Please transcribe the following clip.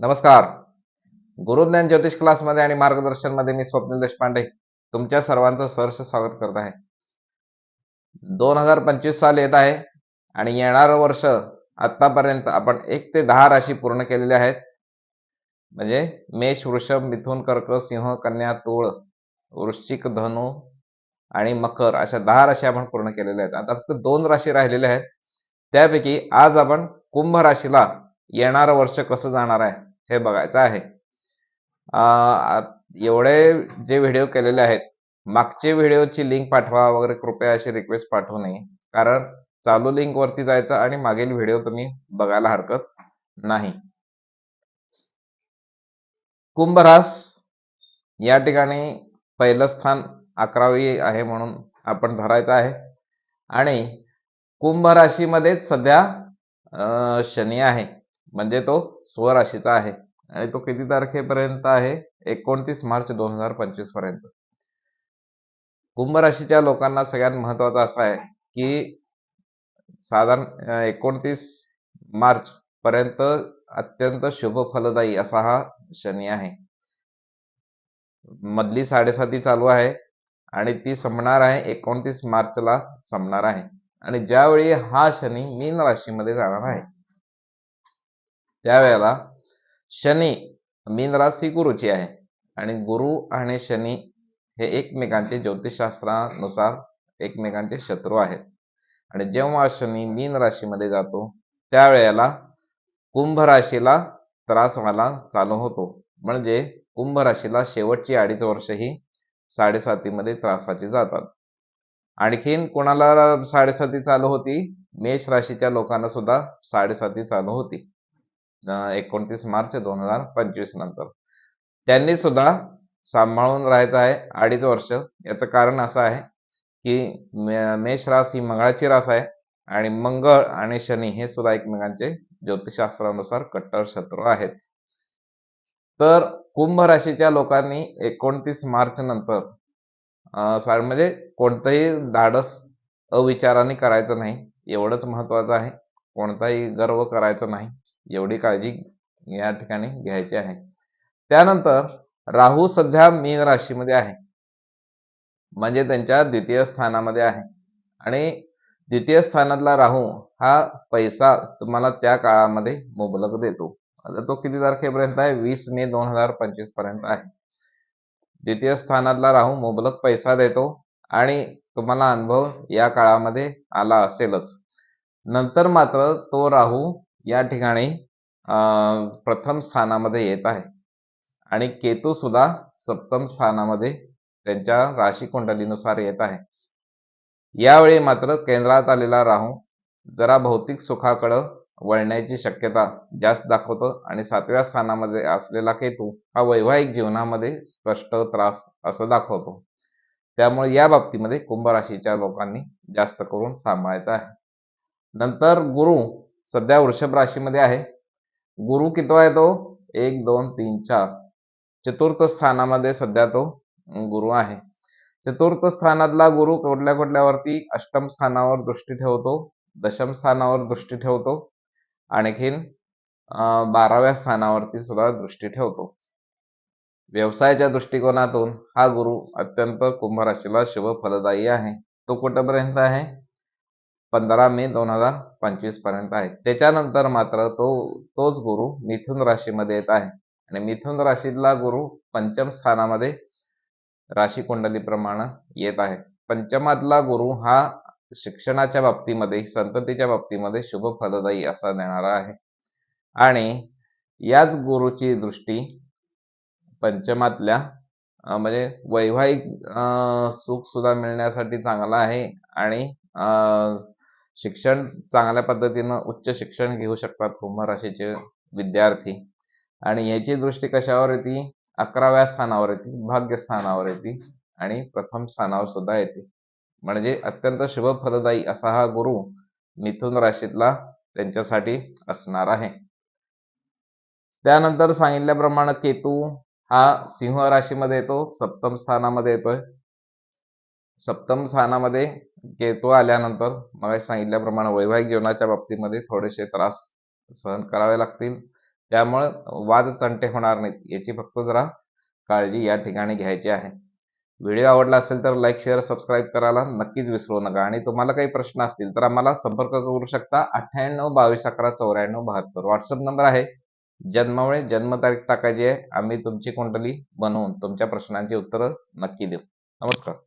नमस्कार. गुरुज्ञान ज्योतिष क्लासमध्ये आणि मार्गदर्शनमध्ये मी स्वप्नील देशपांडे. तुमच्या सर्वांचं सहर्ष स्वागत करत आहे. दोन हजार पंचवीस साल येत आहे आणि येणारं वर्ष आतापर्यंत आपण एक ते दहा राशी पूर्ण केलेल्या आहेत. म्हणजे मेष वृषभ मिथुन कर्क सिंह कन्या तुळ वृश्चिक धनु आणि मकर अशा दहा राशी आपण पूर्ण केलेल्या आहेत. आता फक्त दोन राशी राहिलेल्या आहेत. त्यापैकी आज आपण कुंभ राशीला येणारं वर्ष कसं जाणार आहे हे बघायचं आहे. एवढे जे व्हिडिओ केलेले आहेत मागचे व्हिडिओची लिंक पाठवा वगैरे कृपया अशी रिक्वेस्ट पाठवू नये. कारण चालू लिंक वरती जायचं आणि मागील व्हिडिओ तुम्ही बघायला हरकत नाही. कुंभ रास या ठिकाणी पहिलं स्थान अकरावी आहे म्हणून आपण धरायचं आहे. आणि कुंभ राशीमध्ये सध्या शनी आहे. म्हणजे तो स्वराशीचा आहे. आणि तो किती तारखेपर्यंत आहे? एकोणतीस मार्च दोन हजार पंचवीसपर्यंत. कुंभ राशीच्या लोकांना सगळ्यात महत्वाचं असं आहे की साधारण एकोणतीस मार्च पर्यंत अत्यंत शुभ फलदायी असा हा शनी आहे. मधली साडेसाती चालू आहे आणि ती संपणार आहे एकोणतीस मार्चला संपणार आहे. आणि ज्यावेळी हा शनी मीन राशीमध्ये जाणार आहे त्यावेळेला शनी मीन राशी गुरुची आहे आणि गुरु आणि शनी हे एकमेकांचे ज्योतिषशास्त्रानुसार एकमेकांचे शत्रू आहेत. आणि जेव्हा शनी मीन राशीमध्ये जातो त्यावेळेला कुंभ राशीला त्रास व्हायला चालू होतो. म्हणजे कुंभ राशीला शेवटची अडीच वर्ष ही साडेसातीमध्ये त्रासाची जातात. आणखीन कोणाला साडेसाती चालू होती? मेष राशीच्या लोकांना सुद्धा साडेसाती चालू होती. एकोणतीस मार्च दोन हजार पंचवीस नंतर. त्यांनी सुद्धा सांभाळून राहायचं आहे अडीच वर्ष. याचं कारण असं आहे की मेष रास ही मंगळाची रास आहे आणि मंगळ आणि शनी हे सुद्धा एकमेकांचे ज्योतिषशास्त्रानुसार कट्टर शत्रू आहेत. तर कुंभ राशीच्या लोकांनी एकोणतीस मार्च नंतर म्हणजे कोणतंही धाडस अविचाराने करायचं नाही. एवढंच महत्वाचं आहे. कोणताही गर्व करायचा नाही. एवढी काळजी या ठिकाणी घ्यायची आहे. त्यानंतर राहू सध्या मीन राशीमध्ये आहे. म्हणजे त्यांच्या द्वितीय स्थानामध्ये आहे. आणि द्वितीय स्थानातला राहू हा पैसा तुम्हाला त्या काळामध्ये मुबलक देतो. आता तो किती तारखेपर्यंत आहे? वीस मे दोन हजार पंचवीसपर्यंत आहे. द्वितीय स्थानातला राहू मुबलक पैसा देतो आणि तुम्हाला अनुभव या काळामध्ये आला असेलच. नंतर मात्र तो राहू या ठिकाणी अं, प्रथम स्थानामध्ये येत आहे. आणि केतू सुद्धा सप्तम स्थानामध्ये त्यांच्या राशी कुंडलीनुसार येत आहे. यावेळी मात्र केंद्रात आलेला राहू जरा भौतिक सुखाकडं वळण्याची शक्यता जास्त दाखवतो आणि सातव्या स्थानामध्ये असलेला केतू हा वैवाहिक जीवनामध्ये कष्ट त्रास असं दाखवतो. त्यामुळे या बाबतीमध्ये कुंभ राशीच्या लोकांनी जास्त करून सांभाळायचं आहे. नंतर गुरु सध्या वृषभ राशीमध्ये आहे. गुरु कितवा आहे तो? एक दोन तीन चार. चतुर्थ स्थानामध्ये सध्या तो गुरु आहे. चतुर्थ स्थानातला गुरु कुठल्या कुठल्यावरती? अष्टम स्थानावर दृष्टी ठेवतो दशम स्थानावर दृष्टी ठेवतो आणखीन बाराव्या स्थानावरती सुद्धा दृष्टी ठेवतो. व्यवसायाच्या दृष्टिकोनातून हा गुरु अत्यंत कुंभ राशीला शुभ फलदायी आहे. तो कुठपर्यंत आहे? पंधरा मे दोन हजार पंचवीसपर्यंत आहे. त्याच्यानंतर मात्र तो तोच गुरु मिथुन राशीमध्ये येत आहे. आणि मिथुन राशीतला गुरु पंचम स्थानामध्ये राशी कुंडलीप्रमाणे येत आहे. पंचमातला गुरु हा शिक्षणाच्या बाबतीमध्ये संततीच्या बाबतीमध्ये शुभ फलदायी असा देणारा आहे. आणि याच गुरुची दृष्टी पंचमातल्या म्हणजे वैवाहिक सुख सुद्धा मिळण्यासाठी चांगला आहे. आणि शिक्षण चांगल्या पद्धतीनं उच्च शिक्षण घेऊ शकतात कुंभ राशीचे विद्यार्थी. आणि याची दृष्टी कशावर येते? अकराव्या स्थानावर येते भाग्यस्थानावर येते आणि प्रथम स्थानावर सुद्धा येते. म्हणजे अत्यंत शुभ फलदायी असा हा गुरु मिथुन राशीतला त्यांच्यासाठी असणार आहे. त्यानंतर सांगितल्याप्रमाणे केतू हा सिंह राशीमध्ये येतो सप्तम स्थानामध्ये येतोय. सप्तम स्थानामध्ये केतू आल्यानंतर मग सांगितल्याप्रमाणे वैवाहिक जीवनाच्या बाबतीमध्ये थोडेसे त्रास सहन करावे लागतील. त्यामुळे वाद तंटे होणार नाहीत याची फक्त जरा काळजी या ठिकाणी घ्यायची आहे. व्हिडिओ आवडला असेल तर लाईक शेअर सबस्क्राईब करायला नक्कीच विसरू नका. आणि तुम्हाला काही प्रश्न असतील तर आम्हाला संपर्क करू शकता. अठ्ठ्याण्णव बावीस अकरा चौऱ्याण्णव बहात्तर. व्हॉट्सअप नंबर आहे. जन्मामुळे जन्मतारीख टाकायची आहे. आम्ही तुमची कुंडली बनवून तुमच्या प्रश्नांची उत्तरं नक्की देऊ. नमस्कार.